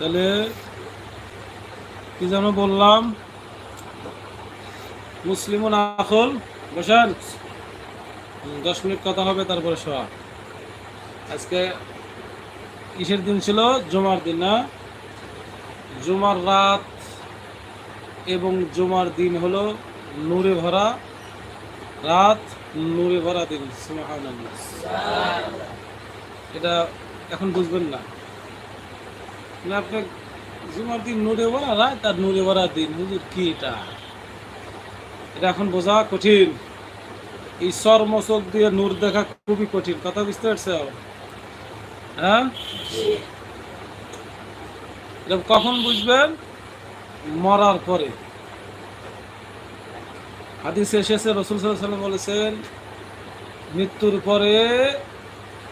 তাহলে কি যেন বললাম? মুসলিম আখল। বসেন। দশ মিনিট কথা হবে, তারপরে শোয়া। আজকে কিসের দিন ছিল, জুমার দিন, না? জুমার রাত এবং জুমার দিন হলো নূরে ভরা রাত, নূরে ভরা দিন। এটা এখন বুঝবেন না। না আপনি জুমার দিন নূরে ভরা রাত আর নূরে ভরা দিন। হুজুর, কি এটা? এটা এখন বোঝা কঠিন। এই চর্মচোখ দিয়ে নূর দেখা খুবই কঠিন। কথা বুঝতে পারছ? হ্যাঁ? এটা কখন বুঝবেন? মরার পরে। হাদিসে এসেছে, রসুল সাল্লাম বলেছেন, মৃত্যুর পরে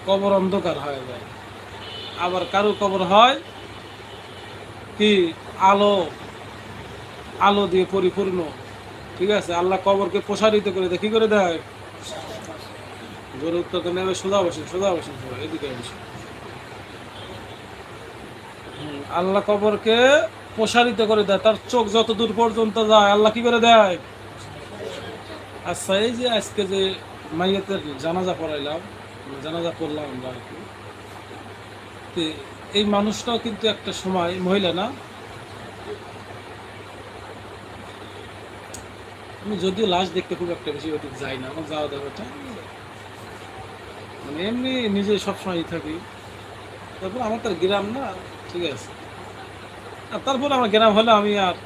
কবর অন্ধকার হয়ে যায়। আবার কারও কবর হয় কি আলো আলো দিয়ে পরিপূর্ণ। ঠিক আছে? আল্লাহ কবরকে প্রসারিত করে দেয়। কি করে দেয়? জোরে তো নেবে, সোজা বসেন সোজা বসেন এদিকে আল্লাহ কবরকে প্রসারিত করে দেয়। তার চোখ যত দূর পর্যন্ত যায়, আল্লাহ কি করে দেয়? আচ্ছা এই যে আজকে যে মাইয়াতের জানাজা পড়াইলাম, জানাজা পড়লাম আমরা আর কি। এই মানুষটাও কিন্তু একটা সময় মহিলা না। আমি যদিও লাশ দেখতে খুব একটা বেশি ওদিক যাই না, আমার যাওয়া দেওয়াটা মানে এমনি নিজে সবসময় থাকি। তারপর আমার তার গ্রাম না, ঠিক আছে। আর তারপর আমার গ্রাম হলে আমি আর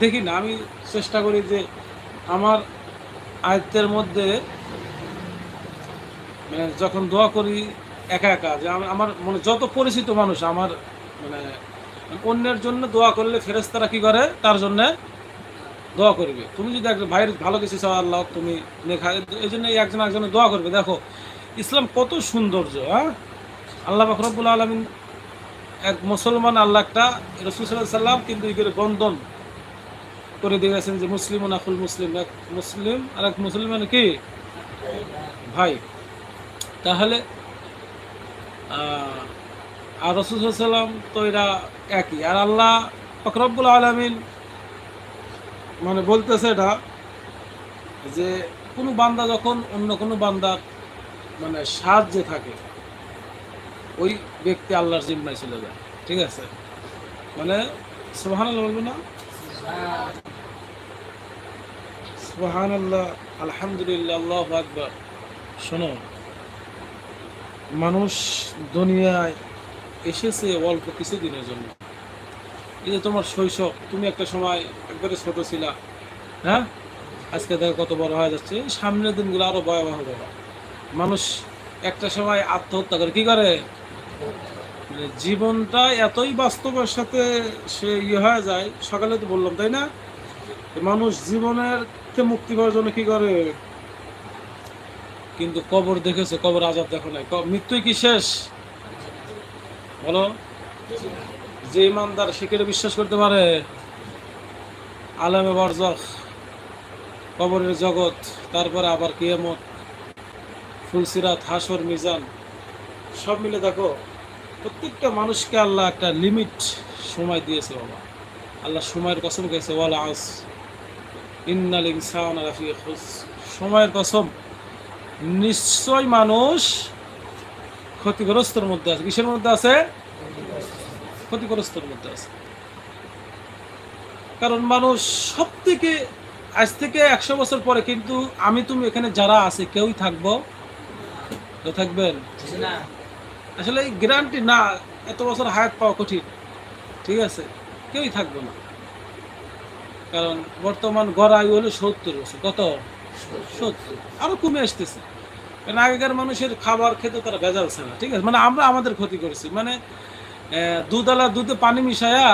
দেখি না, আমি চেষ্টা করি যে আমার আয়ত্তের মধ্যে মানে যখন দোয়া করি একা একা, যে আমি- আমার মানে যত পরিচিত মানুষ, আমার মানে অন্যের জন্য দোয়া করলে ফেরেস্তারা কি করে? তার জন্যে দোয়া করবে। তুমি যদি একজন ভাইয়ের ভালো কিছু চাও, আল্লাহ তুমি এই জন্য একজন একজনের দোয়া করবে। দেখো, ইসলাম কত সৌন্দর্য হ্যাঁ? আল্লাহ ফখরবুল আলমিন এক মুসলমান, আল্লাহ একটা রসুল সাল্লাহ সাল্লাম কিন্তু এই করে বন্ধন করে দিয়েছেন যে মুসলিম নাকুল মুসলিম। এক মুসলিম আর এক মুসলিম কি? ভাই। তাহলে আর রসুল সাল্লাম তো এরা একই। আর আল্লাহ ফখরবুল আলমিন মানে বলতেছে এটা যে, কোনো বান্দা যখন অন্য কোনো বান্দার মানে সাহায্যে থাকে, ওই ব্যক্তি আল্লাহর জিম্মায় চলে যায়। ঠিক আছে? মানে সুবাহান বলব না? সুবাহান আল্লাহ আলহামদুলিল্লাহ, আল্লাহ আকবর। শোনো মানুষ দুনিয়ায় এসেছে অল্প কিছুদিনের জন্য। এই যে তোমার শৈশব, তুমি একটা সময় একবারে ছোট ছিলা হ্যাঁ? আজকে দেখো কত বড় হয়ে যাচ্ছে। সামনের দিনগুলো আরও ভয়াবহ হবে। মানুষ একটা সময় আত্মহত্যা করে। কি করে? মানে জীবনটা এতই বাস্তবের সাথে সে ইয়ে হয়ে যায়, সকালে তো বললাম, তাই না? মানুষ জীবনের মুক্তি পাওয়ার জন্য কি করে? কিন্তু কবর দেখেছে? কবর আজাব দেখো নাই। মৃত্যুই কি শেষ? বলো। যে ইমানদার শিখের বিশ্বাস করতে পারে? আলেমে বরজখ, কবরের জগৎ, তারপরে আবার কিয়ামত ফুলসিরাত হাসর, মিজান, সব মিলে দেখো, প্রত্যেকটা মানুষকে আল্লাহ একটা লিমিট সময় দিয়েছে বাবা। আল্লাহ সময়ের কসম গেছে ওয়াল আস, ইন্নাল ইনসান সময়ের কসম। নিশ্চয় মানুষ ক্ষতিগ্রস্তর মধ্যে আছে। কিসের মধ্যে আছে? ক্ষতিগ্রস্তর মধ্যে আছে। কারণ মানুষ সব থেকে আজ থেকে একশো বছর পরে কিন্তু আমি তুমি এখানে যারা আছে কেউই থাকব? থাকবেন? আসলে এই গ্যারান্টি না এত বছর হায়াত পাওয়া কঠিন। ঠিক আছে? কেউই থাকব না। কারণ বর্তমান গড় আয়ু হলো সত্তর বছর। কত? সত্তর। আরও কমে আসতেছে। কারণ আগেকার মানুষের খাবার খেতে তারা ভেজাল না, ঠিক আছে? মানে আমরা আমাদের ক্ষতি করেছি। মানে দুধওয়ালা দুধে পানি মিশায়া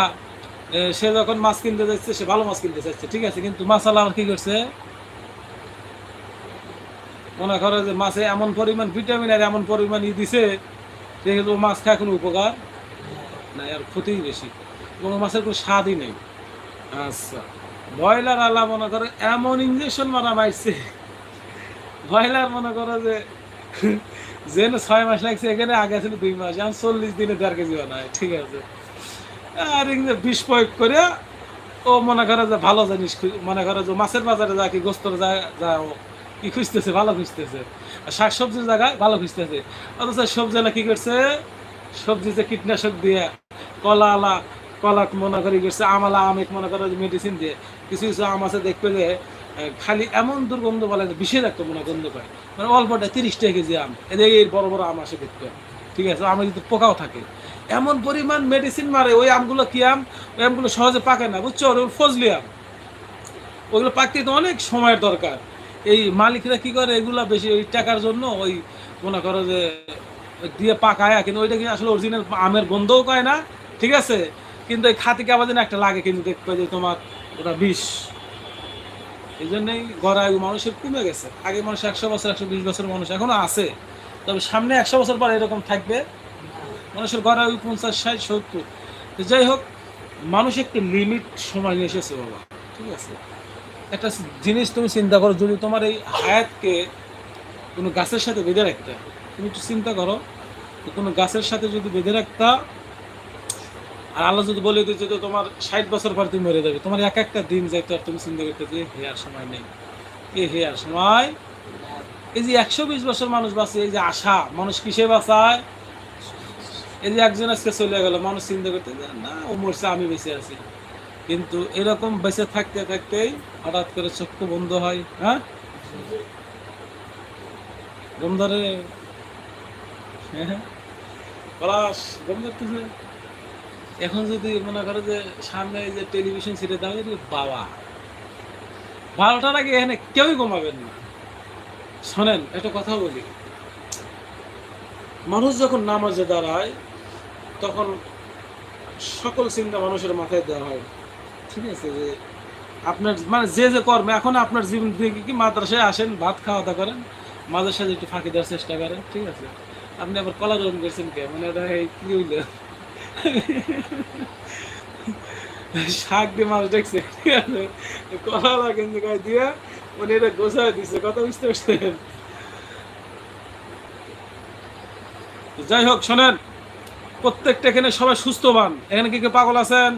সে যখন মাছ কিনতে যাচ্ছে, সে ভালো মাছ কিনতে চাইছে ঠিক আছে? কিন্তু মাছালা কি করছে? মনে করে যে মাছে এমন পরিমাণ ভিটামিন আর এমন পরিমাণ ই দিছে যে ও মাছ খায় কোনো উপকার না আর ক্ষতিই বেশি। এবং মাছের কোনো স্বাদই নেই। আচ্ছা। ব্রয়লার আলা মনে করে এমন ইঞ্জেকশন মারা মারছে। ব্রয়লার মনে করো যে, যেন ছয় মাস লাগছে, এখানে আগে ছিল দুই মাস, এখন চল্লিশ দিনে দেড় কেজি বানায়, ঠিক আছে? আর বিষ প্রয়োগ করে ও মনে করে যে ভালো জিনিস মনে করে যে মাছের বাজারে যা কি গোস্তর যা যা ও কি খুঁজতেছে, ভালো খুঁজতেছে। আর শাক সবজির জায়গায় ভালো খুঁজতেছে। অথচ সবজি কি করছে? সবজিতে কীটনাশক দিয়ে কলা আলা, কলা মনে করে করছে আমালা আমেক মনে করে মেডিসিন দিয়ে। কিছু কিছু আম আছে দেখবে যে খালি এমন দুর্গন্ধ বলে যে বিষের একটা মনে গন্ধ পায়। মানে অল্পটা তিরিশ টাকা কেজি আম। এদের এই বড় বড় আম আসে দেখতে। ঠিক আছে, আমার যদি পোকাও থাকে। এমন পরিমাণ মেডিসিন মারে, ওই আমগুলো কি আম? ওই আমগুলো সহজে পাকে না, বুঝছ? ওর ফজলি আম। ওইগুলো পাকতে তো অনেক সময়ের দরকার। এই মালিকরা কি করে এগুলো বেশি ওই টাকার জন্য ওই মনে করো যে দিয়ে পাকায়, কিন্তু ওইটা কিন্তু আসলে অরিজিনাল আমের গন্ধও পায় না? ঠিক আছে? কিন্তু এই খাতিকে যেন একটা লাগে, কিন্তু দেখবে যে তোমার ওটা বিষ। এই জন্যই গড়ায়ু মানুষের কমে গেছে। আগে মানুষ একশো বছর, একশো বিশ বছর মানুষ এখনও আছে। তবে সামনে একশো বছর পর এরকম থাকবে। মানুষের গড়ায়ু পঞ্চাশ, ষাট, সত্তর। তো যাই হোক, মানুষ একটি লিমিট সময় নিয়ে এসেছে বাবা। ঠিক আছে? একটা জিনিস তুমি চিন্তা করো, যদি তোমার এই হায়াতকে কোনো গাছের সাথে বেঁধে রাখতে তুমি একটু চিন্তা করো কোনো গাছের সাথে যদি বেঁধে রাখতা আর আল্লাহ যদি বলে দিত যে তোমার ষাট বছর পর তুমি মরে যাবে, তোমার এক একটা দিন যাইতো আর তুমি চিন্তা করতে যে হে আর সময় নেই। এ হে আর সময় এই যে একশো বিশ বছর মানুষ বাঁচে, এই যে আশা, মানুষ কিসে বাঁচায়? এই যে একজন আজকে চলে গেল, মানুষ চিন্তা করতে যে, না, ও মরছে, আমি বেঁচে আছি। কিন্তু এরকম বেঁচে থাকতে থাকতেই হঠাৎ করে চক্ষু বন্ধ হয় হ্যাঁ? বন্ধরে হ্যাঁ। পলাশ, বন্ধ করতেছে। এখন যদি মনে করো যে সামনে যে টেলিভিশন ছেড়ে দাও বাবা। বারোটার আগে এখানে কেউই ঘুমাবেন না। শোনেন, একটা কথা বলি। মানুষ যখন নামাজে দাঁড়ায়, তখন সকল চিন্তা মানুষের মাথায় দেওয়া হয়। ঠিক আছে, যে আপনার মানে যে যে কর্ম, এখন আপনার জীবন থেকে কি মাদ্রাসায় আসেন, ভাত খাওয়া দাওয়া করেন সাথে একটু ফাঁকি দেওয়ার চেষ্টা করেন, ঠিক আছে। আপনি আবার কলা গ্রহণ করছেন কে? মানে এটা কি হইল? শাক দিয়ে মাছ আছে কলা কিন্তু গায়ে দিয়ে মানে এটা গোছায় দিচ্ছে কথা বুঝতে পারছেন? যাই হোক, শোনেন, প্রত্যেকটা এখানে সবাই সুস্থবান। এখানে কি কেউ পাগল আছেন?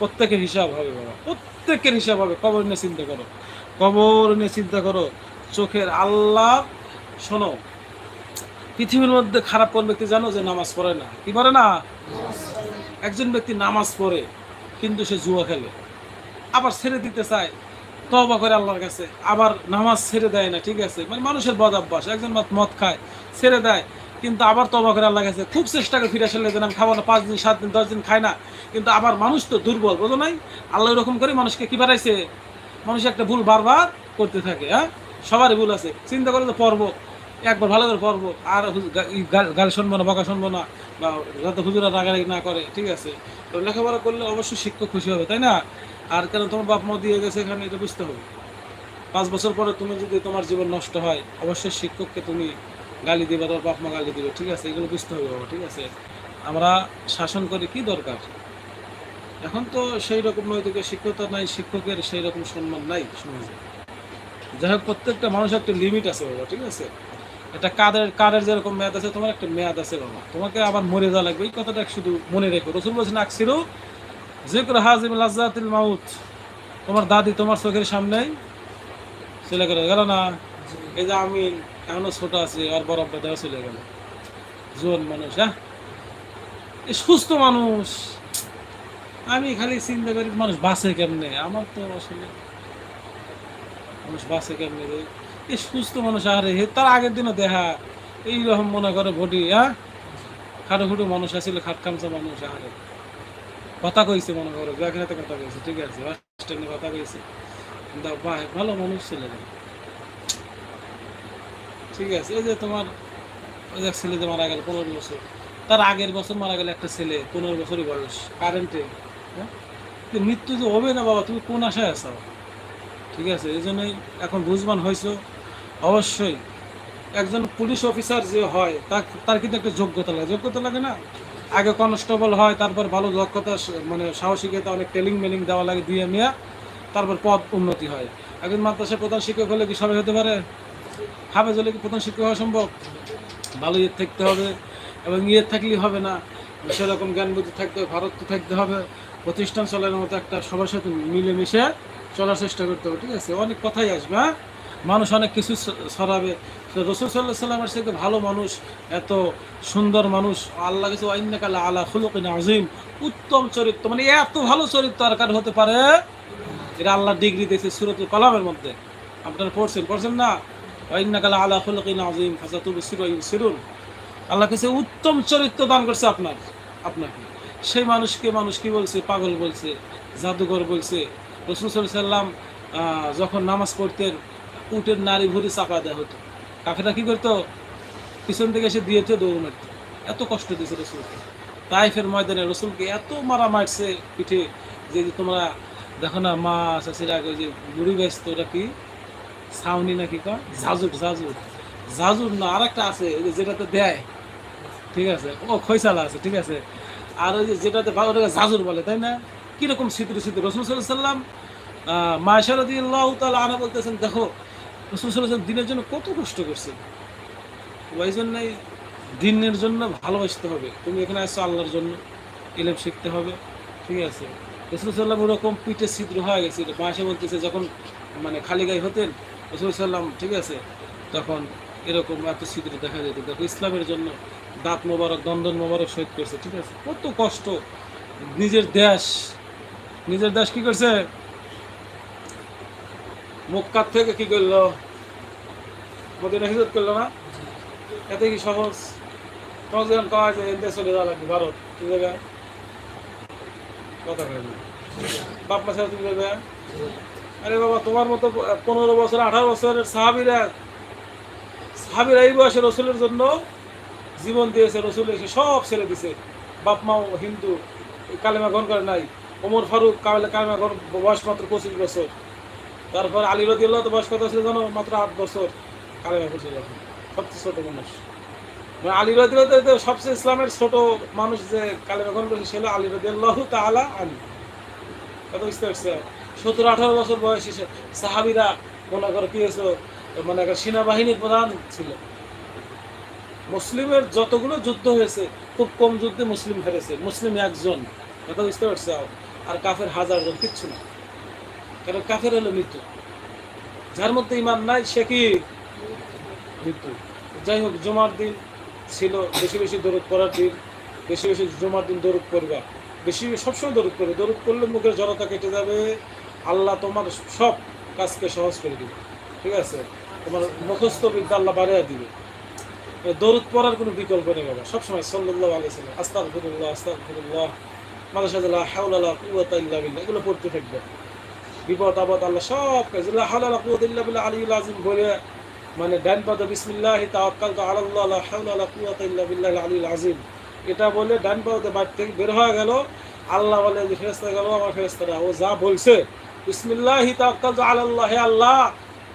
প্রত্যেকের হিসাব হবে বাবা, প্রত্যেকের হিসাব হবে। কবর নিয়ে চিন্তা করো, কবর নিয়ে চিন্তা করো। চোখের আল্লাহ, শোনো পৃথিবীর মধ্যে খারাপ কোন ব্যক্তি জানো যে নামাজ পড়ে না? কি পারে না? একজন ব্যক্তি নামাজ পড়ে, কিন্তু সে জুয়া খেলে। আবার ছেড়ে দিতে চায় তবা করে আল্লাহর কাছে, আবার নামাজ ছেড়ে দেয় না, ঠিক আছে? মানে মানুষের বদ অভ্যাস, একজন মদ খায়, ছেড়ে দেয়, কিন্তু আবার তবা করে আল্লাহর কাছে খুব চেষ্টা করে ফিরে আসলে আমি খাব না পাঁচ দিন, সাত দিন, দশ দিন খায় না। কিন্তু আবার মানুষ তো দুর্বল, বোঝো নাই? আল্লাহ এরকম করে মানুষকে কি বাড়াইছে? মানুষ একটা ভুল বারবার করতে থাকে হ্যাঁ? সবারই ভুল আছে। চিন্তা করে তো পর্ব। একবার ভালো করে পড়ব। আর গাল শুনব না, বকা শুনব না, বা যাতে হুজুরা রাগারাগি না করে, ঠিক আছে? তো লেখাপড়া করলে অবশ্যই শিক্ষক খুশি হবে, তাই না? আর কেন তোমার বাপ মা দিয়ে গেছে এখানে, এটা বুঝতে হবে। পাঁচ বছর পরে তুমি যদি তোমার জীবন নষ্ট হয়, অবশ্যই শিক্ষককে তুমি গালি দিবে, তোমার বাপ মা গালি দিবে, ঠিক আছে? এগুলো বুঝতে হবে বাবা, ঠিক আছে? আমরা শাসন করি, কি দরকার? এখন তো সেই রকম নৈতিক শিক্ষকতা নাই, শিক্ষকের সেই রকম সম্মান নাই সমাজে। যাই হোক, প্রত্যেকটা মানুষের একটা লিমিট আছে বাবা, ঠিক আছে? এটা কাদের কারের যেরকম মেয়াদ আছে, তোমার একটা মেয়াদ আছে বাবা। তোমাকে আবার মরে যাওয়া লাগবে। এই কথাটা শুধু মনে রেখো। রসুল বলছেন, আকসিরু জিক্র হাজিম লাজ্জাতিল মাউত। তোমার দাদি তোমার চোখের সামনেই চলে গেল। গেল না? এই যে আমি এখনও ছোট আছি, আর বড় দাদা চলে গেল। জোন মানুষ হ্যাঁ? এই সুস্থ মানুষ। আমি খালি চিন্তা করি, মানুষ বাঁচে কেমনে? আমার তো আসলে মানুষ বাঁচে কেমনে সুস্থ মানুষ আরে তার আগের দিনও দেখা, এইরকম মনে করে বডি হ্যাঁ খাটো খুটো মানুষ আসলে খাট খামচা মানুষ আরে কথা কইছে মনে করো ব্যাগরাতে কথা কইছে, ঠিক আছে, বাস, স্ট্যান্ডে কথা কইছে। ভালো মানুষ ছেলে ঠিক আছে, এই যে তোমার, ওই যে ছেলে যে মারা গেল পনেরো বছর, তার আগের বছর মারা গেল একটা ছেলে, পনেরো বছরই বয়স কারেন্টে হ্যাঁ? মৃত্যু যে হবে না বাবা, তুমি কোন আশায় আছো? ঠিক আছে, এই জন্যই এখন বুঝবান হয়েছো অবশ্যই। একজন পুলিশ অফিসার যে হয়, তার কিন্তু একটা যোগ্যতা লাগে। যোগ্যতা লাগে না? আগে কনস্টেবল হয়, তারপর ভালো দক্ষতা মানে সাহসিকতা, অনেক ট্রেনিং মেলিং দেওয়া লাগে দিয়ে মিয়া। তারপর পদ উন্নতি হয়। একজন মাদ্রাসা প্রধান শিক্ষক হলে কি সবাই হতে পারে? হাফেজ হলে কি প্রধান শিক্ষক হওয়া সম্ভব? ভালো ইয়ে থাকতে হবে, এবং ইয়ে থাকলেই হবে না। সেরকম জ্ঞান বুদ্ধি থাকতে হবে, ভারত থাকতে হবে। প্রতিষ্ঠান চলার মতো একটা সবার সাথে মিলেমিশে চলার চেষ্টা করতে হবে, ঠিক আছে? অনেক কথাই আসবে হ্যাঁ? মানুষ অনেক কিছু সরাবে। রসুল সাল্লাহ সাল্লামের থেকে ভালো মানুষ, এত সুন্দর মানুষ, আল্লাহ কিছু আইনাকাল আলা খুলুকিন আজিম উত্তম চরিত্র মানে এত ভালো চরিত্র আর কার হতে পারে? এটা আল্লাহ ডিগ্রি দিয়েছে সুরতুল কলামের মধ্যে। আপনারা পড়ছেন? পড়ছেন না? আইনাকাল আলা খুলুকিন আজিম ফাসাতুল সিরুন আল্লাহ কাছে উত্তম চরিত্র দান করছে আপনার, আপনাকে। সেই মানুষকে মানুষ কি বলছে? পাগল বলছে, জাদুঘর বলছে। রসুল সাল্লাম যখন নামাজ পড়তেন উটের নারী ভুরি চাপা দেওয়া হতো। কাফেরা কি করতো? পিছন থেকে এসে দিয়েছে দৌড় মারত। এত কষ্ট দিয়েছে রসুলকে। তাইফের ময়দানে রসুলকে এত মারা মারছে পিঠে যে তোমরা দেখো না, মা চাষির যে বুড়ি ব্যস্ত ওটা কি? ছাউনি নাকি কা ঝাজুর ঝাজুর ঝাজুর না আর একটা আছে যেটাতে দেয়। ঠিক আছে? ও খৈসালা আছে, ঠিক আছে? আর ওই যে যেটাতে ওটাকে ঝাজুর বলে, তাই না? কীরকম শীতের শীত রসুল সাল্লাম তালা আনা বলতেছেন, দেখো রসুল সাল্লাম দিনের জন্য কত কষ্ট করছে। ওই জন্যই দিনের জন্য ভালোবাসতে হবে। তুমি এখানে আসছো আল্লাহর জন্য ইলেম শিখতে হবে, ঠিক আছে? রসুল সাল্লাম ওরকম পিঠে ছিদ্র হয়ে গেছে মাসে বলতেছে, যখন মানে খালি গায়ে হতেন, রসুল সাল্লাম ঠিক আছে? তখন এরকম এত ছিদ্র দেখা যেত। দেখো, ইসলামের জন্য দাঁত মোবারক, দন্দন মোবারক শহীদ করছে, ঠিক আছে? কত কষ্ট। নিজের দেশ নিজের দেশ কি করছে? মক্কার থেকে কি করল? মদিনা হিজত করল না? এতে কি সহজ? তোমার যখন কওয়া যায় এতে চলে যাওয়া লাগবে ভারত। কি জায়গায় কথা কয় না। বাপ মা সাথে তুমি যাবে আরে বাবা তোমার মতো পনেরো বছর আঠারো বছরের সাহাবিরা সাহাবিরা এই বয়সে রসুলের জন্য জীবন দিয়েছে। রসুল এসে সব ছেড়ে দিছে। বাপ মাও হিন্দু কালেমা গ্রহণ করে নাই। ওমর ফারুক কালেমা গ্রহণ বয়স মাত্র পঁচিশ বছর। তারপর আলী রদিউল্লাহ তো বয়স কত ছিল জানো? মাত্র আট বছর। কালেমা যখন সবচেয়ে ছোট মানুষ। মানে আলী রদিউল্লাহ তো সবচেয়ে ইসলামের ছোট মানুষ যে কালেমা গ্রহণ করেছে, সে হলো আলী রদিউল্লাহ তাআলা আলী কত বুঝতে পারছে? সতেরো, আঠারো বছর বয়সী সাহাবিরা মনে করো কি হয়েছে মানে একটা সেনাবাহিনীর প্রধান ছিল। মুসলিমের যতগুলো যুদ্ধ হয়েছে, খুব কম যুদ্ধে মুসলিম হেরেছে। মুসলিম একজন। কথা বুঝতে পারছে? আর কাফের হাজার জন কিচ্ছু না। কারণ কাফের হলো মৃত্যু। যার মধ্যে ইমান নাই, সে কি মৃত্যু? যাই হোক, জমার দিন ছিল বেশি বেশি দরদ করার দিন, বেশি বেশি জমার দিন দরদ করবা বেশি সবসময় দরদ করবে দরদ করলে মুখের জড়তা কেটে যাবে। আল্লাহ তোমার সব কাজকে সহজ করে দিবে। ঠিক আছে? তোমার মুখস্থ বিদ্যা আল্লাহ বাড়িয়ে দিবে। দরুদ পড়ার কোনো বিকল্প নেই বাবা। সবসময় সাল্লাল্লাহু আলাইহি সাল্লাম আস্তাগফিরুল্লাহ আস্তাগফিরুল্লাহ মাদাশাল্লাহ হাওলা কুওয়াতা ইল্লা বিল্লাহ, এগুলো পড়তে থাকবে। বিপদ, আপদ, আল্লাহ সব কাজ লা হাওলা কুওয়াতা ইল্লা বিল্লাহ আলিউল আযীম বলে মানে ডান পাদে বিসমিল্লাহ তাওয়াক্কালতু আলাল্লাহ লা হাওলা এটা বলে ডান পাদে বাড়ি থেকে বের হয়ে গেল, আল্লাহ বলে, যে ফেরেশতা গেল, আমার ফেরেশতারা, ও যা বলছে, বিসমিল্লাহ তাওয়াক্কালতু আলাল্লাহ হে আল্লাহ,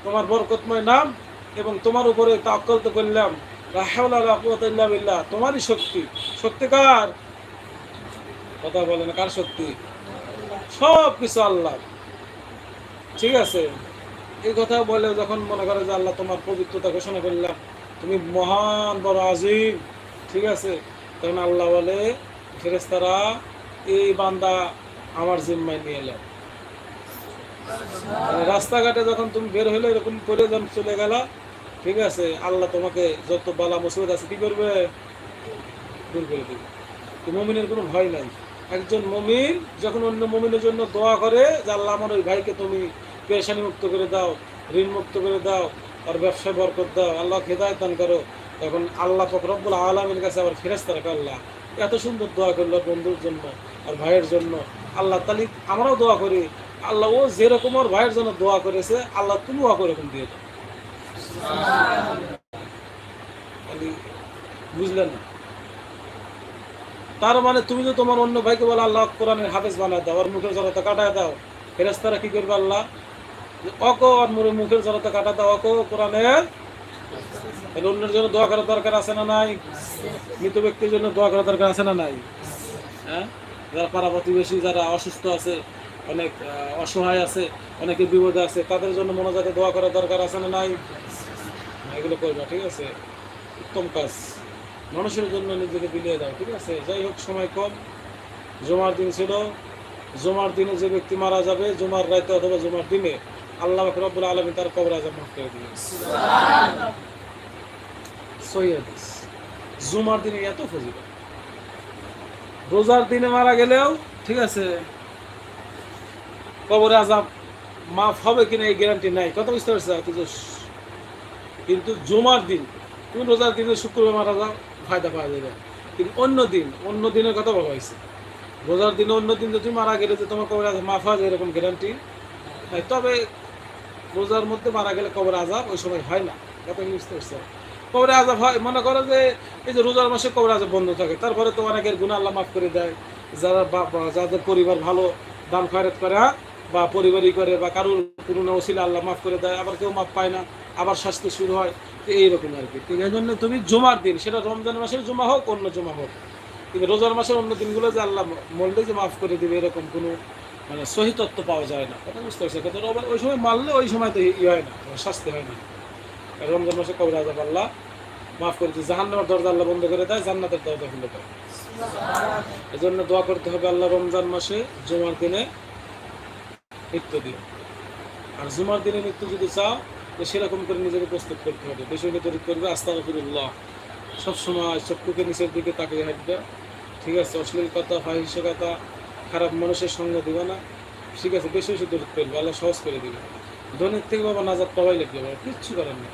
তোমার বরকতময় নাম এবং তোমার উপরে তাওয়াক্কাল তো করলাম বিল্লাহ, তোমারই শক্তি শক্তি কার কথা বলে না, কার শক্তি? সব কিছু আল্লাহ ঠিক আছে। এই কথা বলে যখন মনে করে যে আল্লাহ তোমার পবিত্রতা ঘোষণা করলাম, তুমি মহান, বড় আজিম, ঠিক আছে? তখন আল্লাহ বলে ফেরেস্তারা এই বান্দা আমার জিম্মায় নিয়ে এলাম রাস্তাঘাটে যখন তুমি বের হলে এরকম করে যখন চলে গেলা, ঠিক আছে? আল্লাহ তোমাকে যত বালা মুসিবত আছে, কি করবে? দূর করে দেবে। মমিনের কোনো ভয় নাই। একজন মমিন, যখন অন্য মমিনের জন্য দোয়া করে, যে আল্লাহ আমার ওই ভাইকে তুমি পেরেশানি মুক্ত করে দাও ঋণ মুক্ত করে দাও, আর ব্যবসায় বরকত দাও আল্লাহ হেদায়ত দান করো। তখন আল্লাহ ফকরব্বুল আলমের কাছে আবার ফেরেস্তা রাখো আল্লাহ। এত সুন্দর দোয়া করল বন্ধুর জন্য আর ভাইয়ের জন্য। আল্লাহ তালি আমরাও দোয়া করি। আল্লাহ ও যেরকম ওর ভাইয়ের জন্য দোয়া করেছে, আল্লাহ তুমি ওকে ওরকম দিয়ে দাও। বুঝলেন তার মানে তুমি তো তোমার অন্য ভাইকে বলো, আল্লাহ কোরআনের হাফেজ বানায় দাও আর মুখের জড়তা কাটায় দাও। ফেরেস্তারা কি করবে আল্লাহ? অক আর মুখের জড়তা কাটা দাও, অক কোরআনের অন্যের জন্য দোয়া করার দরকার আছে না নাই? মৃত ব্যক্তির জন্য দোয়া করার দরকার আছে না নাই? হ্যাঁ? যারা পাড়া প্রতিবেশী যারা অসুস্থ আছে, অনেক অসহায় আছে, অনেকে বিপদে আছে, তাদের জন্য মনোজাতে দোয়া করার দরকার আছে না নাই? এগুলো করবা, ঠিক আছে? উত্তম কাজ। মানুষের জন্য নিজেকে বিলিয়ে দাও, ঠিক আছে? যাই হোক, সময় কম। জমার দিন ছিল। জমার দিনে যে ব্যক্তি মারা যাবে, জমার রাতে অথবা জমার দিনে আল্লাহ রব্বুল আলমী তার কবর মাফ করে জুমার দিনে এত ফজিলত। রোজার দিনে মারা গেলেও, ঠিক আছে, কবরে আজাব মাফ হবে কিনা এই গ্যারান্টি নাই। কত বুঝতে পারছ কিন্তু জুমার দিন তুমি রোজার দিনে শুক্রবার মারা যাও ফায়দা পাওয়া যাবে কিন্তু অন্য দিন, অন্য দিনের কথা বলা হয়েছে। রোজার দিনে অন্য দিন যদি মারা গেলে তোমার কবরে আজাব মাফ হয় এরকম গ্যারান্টি তবে রোজার মধ্যে মারা গেলে কবর আজাব ওই সময় হয় না। কথা বুঝতে পারছ কবরে আজাব হয়, মনে করো যে এই যে রোজার মাসে কবরে আজাব বন্ধ থাকে, তারপরে তো অনেকের গুণা আল্লাহ মাফ করে দেয়। যারা যাদের পরিবার ভালো, দান খয়রাত করে হ্যাঁ? বা পরিবারই করে, বা কারোর পুরনো ওসিলা আল্লাহ মাফ করে দেয়, আবার কেউ মাফ পায় না, আবার স্বাস্থ্য শুরু হয়, তো এইরকম আর কি। এই জন্য তুমি জমার দিন, সেটা রমজান মাসের জমা হোক, অন্য জমা হোক। কিন্তু রোজার মাসের অন্য দিনগুলো যে আল্লাহ মরলে যে মাফ করে দিবে এরকম কোনো মানে সহি তত্ত্ব পাওয়া যায় না। কথা বুঝতে পারছি রোজার- ওই সময় মারলে ওই সময় তো ই হয় না শাস্তি হয় না। রমজান মাসে কবর রাজা আল্লাহ মাফ করে দিয়ে জাহান্নামের দরজা আল্লাহ বন্ধ করে দেয়, জান্নাতের দরজা খুলে দেয়। এই জন্য দোয়া করতে হবে আল্লাহ রমজান মাসে, জুমার দিনে মৃত্যু দিন। আর জুমার দিনে মৃত্যু যদি চাও, তো সেরকম করে নিজেকে প্রস্তুত করতে হবে। বিষয়টা তৈরি করবে, আস্তাগফিরুল্লাহ। সবসময় চক্ষুকে নিচের দিকে তাকিয়ে হাঁটবে। ঠিক আছে, অশ্লীল কথা ফাহিষ্য কথা খারাপ মানুষের সঙ্গ দিবে না। ঠিক আছে, বেশি বেশি দূর করবে, আল্লাহ সহজ করে দিবে। ধনের থেকে বাবা নাজাদ পাওয়াই লাগবে, বাবা, কিচ্ছু করার নেই।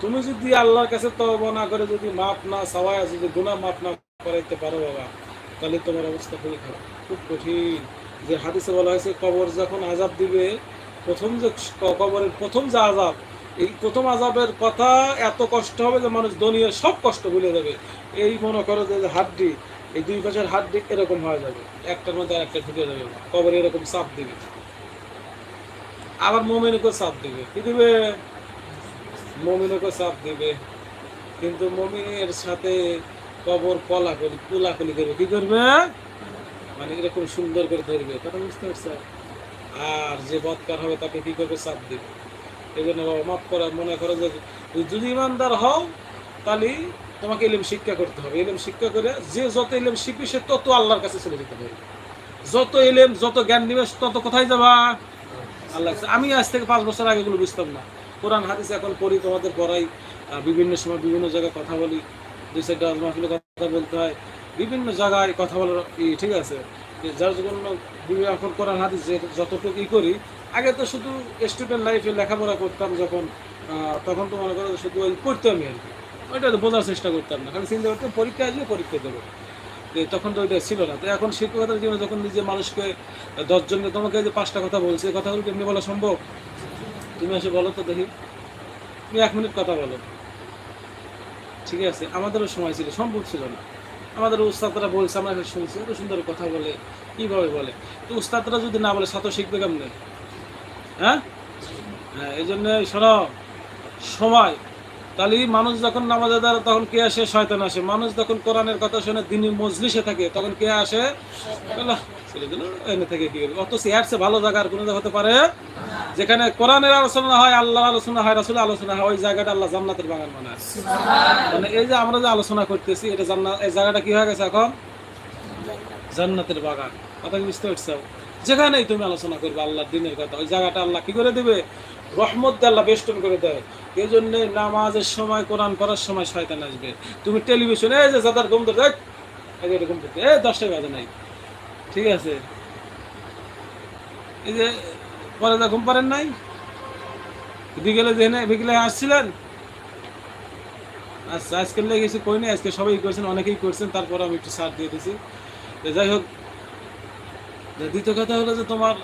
তুমি যদি আল্লাহর কাছে তওবা না করে, যদি মাপ না চাওয়ায় যদি গুনাহ মাপ না করাইতে পারো বাবা, তাহলে তোমার অবস্থা খুবই খারাপ, খুব কঠিন। যে হাদিসে বলা হয়েছে, কবর যখন আজাব দিবে, প্রথম যে কবরের প্রথম যে আজাব এই প্রথম আজাবের কথা এত কষ্ট হবে যে মানুষ দুনিয়ার সব কষ্ট ভুলে যাবে। এই মনে করো যে হাড্ডি এই দুই পাশের হাত দিক এরকম হয়ে যাবে। একটার মধ্যে আর একটা ঢুকে যাবে কবরে এরকম চাপ দিবে। আবার মোমিনকেও চাপ দিবে। কি দিবে? মমিনকে চাপ দিবে। কিন্তু মমিনের সাথে কবর কলা করি করবে। কি করবে? মানে এরকম সুন্দর করে ধরবে। কথা বুঝতে পারছ আর যে বৎকার হবে তাকে কি করবে? চাপ দিবে। এই জন্য বাবা, মাফ করা মনে করো যে যদি ইমানদার হও, তাহলে তোমাকে এলিম শিক্ষা করতে হবে। এলিম শিক্ষা করে যে যত এলিম শিখবে, সে তত আল্লাহর কাছে চলে যেতে পারবে। যত এলেম যত জ্ঞান নিবে, তত কোথায় যাবা? আল্লাহ আমি আজ থেকে পাঁচ বছর আগে এগুলো বুঝতাম না। কোরআন, হাদিস এখন পড়ি, তোমাদের পড়াই বিভিন্ন সময় বিভিন্ন জায়গায় কথা বলি। দুই চারটা মাহফিলে কথা বলতে হয়। বিভিন্ন জায়গায় কথা বলার ঠিক আছে। যার জন্য এখন কোরআন, হাদিস যতটুকু ই করি, আগে তো শুধু স্টুডেন্ট লাইফে লেখাপড়া করতাম যখন তখন তো মনে করো শুধু পড়তামই আর কি। ওইটা তো বোঝার চেষ্টা করতাম না। খালি চিন্তা করতাম, পরীক্ষা আসলে পরীক্ষা দেবো। তখন তো ওইটা ছিল না। তো এখন শিক্ষকতার জীবনে যখন নিজে মানুষকে, দশজনকে তোমাকে যে পাঁচটা কথা বলছে কথাগুলো কেমনি বলা সম্ভব? তুমি এসে বলো তো দেখি। তুমি এক মিনিট কথা বলো। ঠিক আছে, আমাদেরও সময় ছিল, সম্ভব ছিল না। আমাদের উস্তাদরা বলছে, আমরা শুনছি, এত সুন্দর কথা বলে, কীভাবে বলে? তো উস্তাদরা যদি না বলে, ছাত্র শিখবে কেমনে? হ্যাঁ? হ্যাঁ এই জন্য সময় তাহলে মানুষ যখন নামাজে দাঁড়ায় তখন কে আসে? শয়তান আসে। মানুষ যখন কোরআনের কথা শুনে দিনী মজলিসে থাকে তখন কে আসে? এনে থেকে কি অথচ এর ভালো জায়গা আর কোনো জায়গা হতে পারে? যেখানে কোরআনের আলোচনা হয় আল্লাহ আলোচনা হয় রাসুল আলোচনা হয় ওই জায়গাটা আল্লাহ জান্নাতের বাগান বানায়। মানে এই যে আমরা যে আলোচনা করতেছি এটা জান্নাত এই জায়গাটা কি হয়ে গেছে এখন? জান্নাতের বাগান। কথা বুঝতে পারছ? যেখানেই তুমি আলোচনা করবে আল্লাহর দিনের কথা ওই জায়গাটা আল্লাহ কি করে দিবে? রহমত আল্লাহ বেষ্টন করে দেয়। এই জন্য নামাজের সময়, কোরআন পড়ার সময় শয়তান আসবে। তুমি টেলিভিশনে এই যে যাদের ঘুম ধরে এই যে এটা ঘুম ধরতে এই, দশটায় বাজে নাই। ঠিক আছে? এই যে, পরে যা ঘুম পারেন নাই? বিকেলে যে বিকেলে আসছিলেন? আচ্ছা আজকের লেগে কিছু কই নাই? আজকে সবাই করছেন, অনেকেই করছেন, তারপর আমি একটু সার দিয়ে দিছি। তো যাই হোক, দ্বিতীয় কথা হলো যে তোমার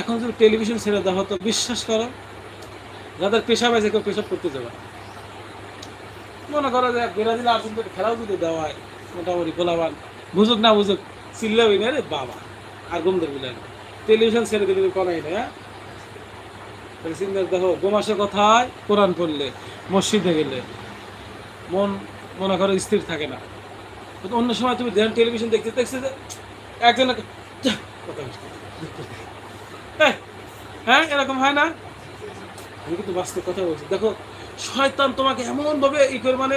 এখন যদি টেলিভিশন ছেড়ে দেওয়া হতো বিশ্বাস করো যাদের পেশাব আছে কেউ পেশাব করতে যাবে। মনে করো যে ব্রাজিল আর্জেন্টিনার খেলাও যদি দেওয়া হয় মোটামুটি গোলাবান বুঝুক না বুঝুক চিল্লাবি না রে বাবা আর ঘুম ধরবি না। টেলিভিশন ছেড়ে দিলে করাই না চিন্তা দেখো গোমাসের কথায়? কোরআন পড়লে মসজিদে গেলে। মন মনে করো স্থির থাকে না। অন্য সময় তুমি ধ্যান টেলিভিশন দেখতে দেখতে যে একজন এক- যা, কথা হ্যাঁ এরকম হয় না? আমি কিন্তু বাস্তব কথা বলছি। দেখো শয়তান তোমাকে এমন ভাবে ই করে মানে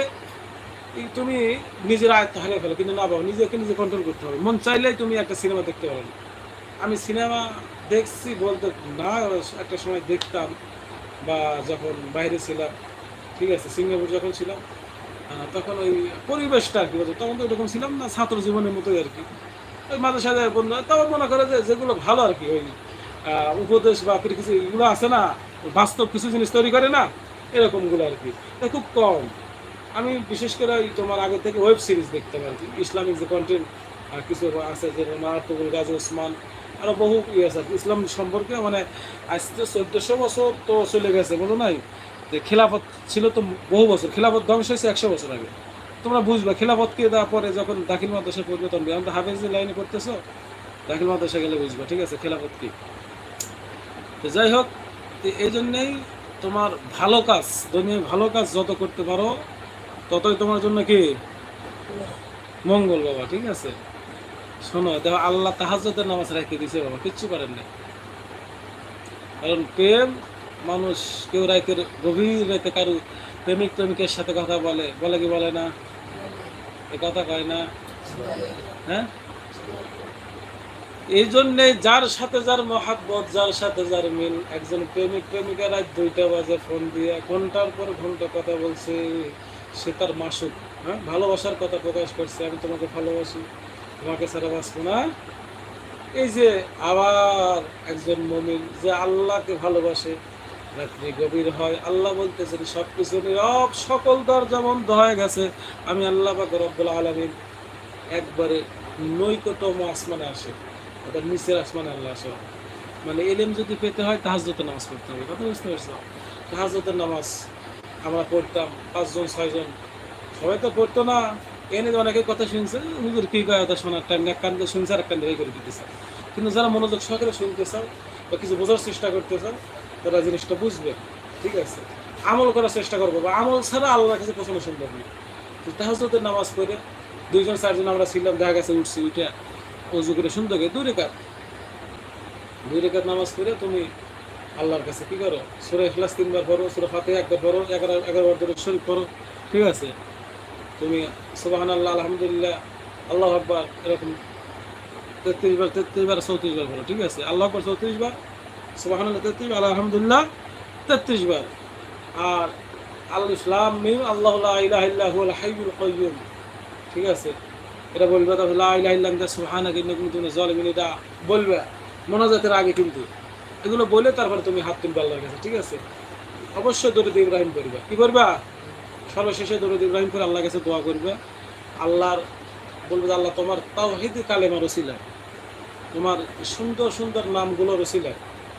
তুমি নিজের আয়ত্ত হারিয়ে ফেলো কিন্তু না বাবা নিজেকে নিজে কন্ট্রোল করতে হবে। মন চাইলেই তুমি একটা সিনেমা দেখতে পারো। আমি সিনেমা দেখছি বলতে না একটা সময় দেখতাম বা যখন বাইরে ছিলাম ঠিক আছে সিঙ্গাপুর যখন ছিলাম তখন ওই পরিবেশটা আর কি বলতো, তখন তো এরকম ছিলাম না ছাত্র জীবনের মতোই আর কি। ওই মাঝে সাথে বন্ধু তখন মনে করে যে যেগুলো ভালো আর কি ওই উপদেশ বা কিছু এগুলো আছে না বাস্তব কিছু জিনিস তৈরি করে না, এরকমগুলো আর কি। খুব কম। আমি বিশেষ করে ওই তোমার আগে থেকে ওয়েব সিরিজ দেখতাম আর কি। ইসলামিক যে কন্টেন্ট কিছু আছে যে মারাত্মকুল গাজী ওসমান আরও বহু ইয়ে আছে ইসলাম সম্পর্কে মানে আজ তো চোদ্দশো বছর তো চলে গেছে, বলো নাই? যে খেলাফত ছিল তো বহু বছর। খেলাফত ধ্বংস হয়েছে একশো বছর আগে। তোমরা বুঝবা খেলাফতকে দেওয়ার পরে যখন দাখিল মাদ্রাসা পড়বে তখন আমি তো হাফেজের লাইনে পড়তেছো, দাখিল মাদ্রাসা গেলে বুঝবে, ঠিক আছে? খেলাফত কি? তো যাই হোক তো এই জন্যেই তোমার ভালো কাজ, দুনিয়ায় ভালো কাজ যত করতে পারো, ততই তোমার জন্য কি? মঙ্গল বাবা, ঠিক আছে? শোনো, দেখো, আল্লাহ তাহাজতের নামাজ রেখে দিছে বাবা, কিচ্ছু করেন নাই। কারণ প্রেম মানুষ কেউ রাইতের গভীর রাইতে কারু প্রেমিক প্রেমিকের সাথে কথা বলে বলে কি বলে না? এ কথা কয় না? হ্যাঁ? এই জন্যে যার সাথে যার মহাব্বত, যার সাথে যার মিল, একজন প্রেমিক প্রেমিকা রাত দুইটা বাজে ফোন দিয়ে ঘণ্টার পর ঘণ্টা কথা বলছে, সে তার মাসুক হ্যাঁ? ভালোবাসার কথা প্রকাশ করছে, আমি তোমাকে ভালোবাসি, তোমাকে ছাড়া বাঁচবো না। এই যে আবার একজন মমিন, যে আল্লাহকে ভালোবাসে, রাত্রি গভীর হয়, আল্লাহ বলতেছেন সব কিছু নীরব, সকল দরজা বন্ধ হয়ে গেছে, আমি আল্লাহ বা রব্বুল আলমিন একবারে নৈকটম আসমানে আসে। অর্থাৎ নিচের আসমানে আল্লাহ আসে মানে এলেম যদি পেতে হয় তাহাজতের নামাজ পড়তে হবে। কথা বুঝতে পারছ তাহাজতের নামাজ আমরা পড়তাম পাঁচজন, ছয়জন। সবাই তো পড়তো না। এনে অনেকে কথা শুনছে, হুজুর, কি কয় কথা শোনার টাইম এক কান শুনছে আর এক কান করে দিতেছে। কিন্তু যারা মনোযোগ সহকারে শুনতে চাও বা কিছু বোঝার চেষ্টা করতে চাও, তারা জিনিসটা বুঝবে। ঠিক আছে? আমল করার চেষ্টা করব। বা আমল ছাড়া আল্লাহর কাছে পছন্দ সম্ভব নেই তাহাজতের নামাজ পড়ে দুইজন, চারজন আমরা ছিলাম, দেখা গেছে উঠছি, উঠে অজু করে সুন্দর দুই রেখাত দুই রেখাত নামাজ পড়ে তুমি আল্লাহর কাছে কি করো? সুরে ইখলাস তিনবার পড়ো, সুরে ফাতে একবার পড়ো, এগারো এগারো বার শরীফ পড়ো, ঠিক আছে? তুমি সুবাহান আল্লাহ আলহামদুলিল্লাহ, আল্লাহ আকবার, এরকম তেত্রিশ বার তেত্রিশ বার, চৌত্রিশ বার পড়ো, ঠিক আছে? আল্লাহ আকবার চৌত্রিশ বার সুবাহান আল্লাহ তেত্রিশ বার, আলহামদুলিল্লাহ তেত্রিশ বার। আর আল ইসলাম মিম, আল্লাহ ইলাহ ইল্লাহ হুয়াল হাইয়ুল কাইয়্যুম ঠিক আছে? এটা বলবে তারপর লা ইলাহা ইল্লা আনতা সুবহানাকা ইন্নী কুনতু মিনাজ জালিমিন এটা বলবে, মোনাজাতের আগে কিন্তু। এগুলো বলে তারপরে তুমি হাত তুলবে আল্লাহর কাছে, ঠিক আছে? অবশ্যই দরুদ ইব্রাহিম করবে কি করবা সর্বশেষে দরুদ ইব্রাহিম করে আল্লাহর কাছে দোয়া করবে। আল্লাহর, বলবে আল্লাহ তোমার তাও তাওহীদ কালেমা রসিলা তোমার সুন্দর সুন্দর নামগুলো রসিলা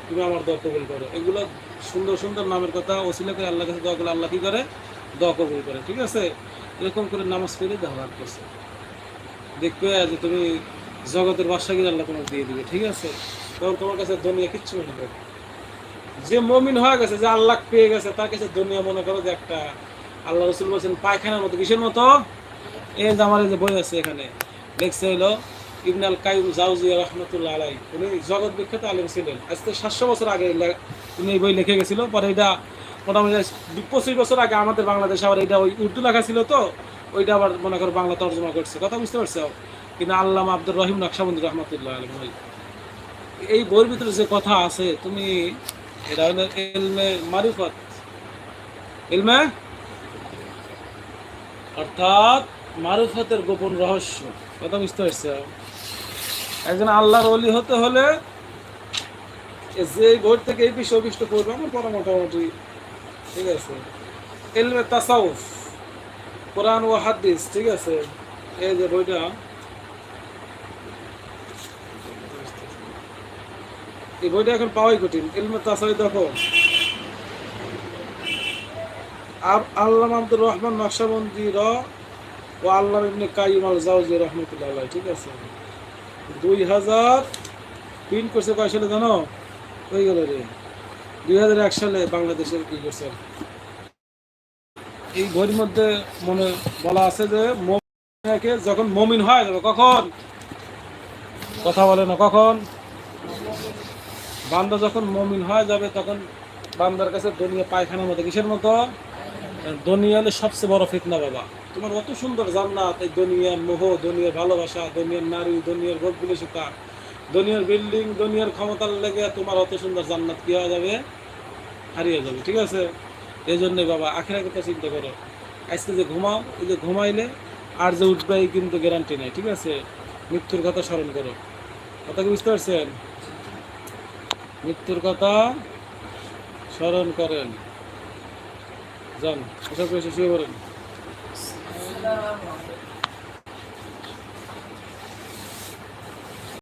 তুমি আমার দোয়া কবুল করো। এগুলো সুন্দর সুন্দর নামের কথা ওসিলা করে আল্লাহর কাছে দোয়া করলে আল্লাহ কি করে? দোয়া কবুল করে, ঠিক আছে? এরকম করে নামাজ পড়ে দেওয়া করছে। দেখবে যে তুমি জগতের বাদশাহী আল্লাহ তোমাকে দিয়ে দিবে, ঠিক আছে? তখন তোমার কাছে দুনিয়া কিচ্ছু মনে করবে যে মমিন হয়ে গেছে, যে আল্লাহ পেয়ে গেছে, তার কাছে দুনিয়া মনে করো যে একটা আল্লাহ রসুল বলছেন পায়খানার মতো। কিসের মতো? এই যে আমার যে বই আছে এখানে লেখছে হইল ইবনাল কাইম জাউজি রহমতুল্লাহ আলাই উনি জগৎ বিখ্যাত আলিম ছিলেন। আজ থেকে সাতশো বছর আগে উনি এই বই লিখে গেছিল, পরে এটা মোটামুটি পঁচিশ বছর আগে আমাদের বাংলাদেশে আবার এটা ওই উর্দু লেখা ছিল তো ওইটা আবার মনে করো বাংলা তর্জমা করছে। কথা বুঝতে পারছ? কিন্তু আল্লামা আব্দুর রহিম নকশাবন্দি রহমতুল্লাহ আলম ভাই, এই বইয়ের ভিতরে যে কথা আছে, তুমি এটা হলো এলমে মারিফত। এলমে অর্থাৎ মারুফতের গোপন রহস্য। কথা বুঝতে পারছ? একজন আল্লাহর অলি হতে হলে যে বই থেকে এই বিষয় অভিষ্ট করবে, আমার পড়া মোটামুটি ঠিক আছে? এলমে তাসাউফ। কোরআন ও হাদিস, ঠিক আছে? এই যে বইটা। এই বইটা এখন পাওয়াই কঠিন। এলমে তাসাউফ, দেখো। আল্লাহ আব্দুর রহমান নকশাবন্দি র ও আল্লাহ ইবনে কাইম আল জাউজি রহমতুল্লাহ ঠিক আছে? দুই হাজার প্রিন্ট করছে কয় সালে জানো? হয়ে গেল রে। দুই হাজার এক সালে বাংলাদেশের কি করছে? এই বইয়ের মধ্যে মনে বলা আছে যে মমিনকে যখন মমিন হয় যাবে কখন? কথা বলে না, কখন? বান্দা যখন মমিন হয়ে যাবে, তখন বান্দার কাছে দুনিয়া পায়খানার মতো কিসের মতো? দুনিয়া হলে সবচেয়ে বড় ফিতনা, বাবা। তোমার অত সুন্দর জান্নাত, এই দুনিয়ার মোহ, দুনিয়ার ভালোবাসা, দুনিয়ার নারী, দুনিয়ার ভোগ বিলেসিতা দুনিয়ার বিল্ডিং দুনিয়ার ক্ষমতার লেগে তোমার অত সুন্দর জান্নাত কি হয়ে যাবে? হারিয়ে যাবে, ঠিক আছে? এই জন্যে বাবা আখেরা কথা চিন্তা করো। আজকে যে ঘুমাও, এই যে ঘুমাইলে আর যে উঠবে কিন্তু গ্যারান্টি নেই, ঠিক আছে? মৃত্যুর কথা স্মরণ করো। কথা কি বুঝতে পারছেন? মৃত্যুর কথা স্মরণ করেন। যান, এসব এসে শুয়ে পড়েন।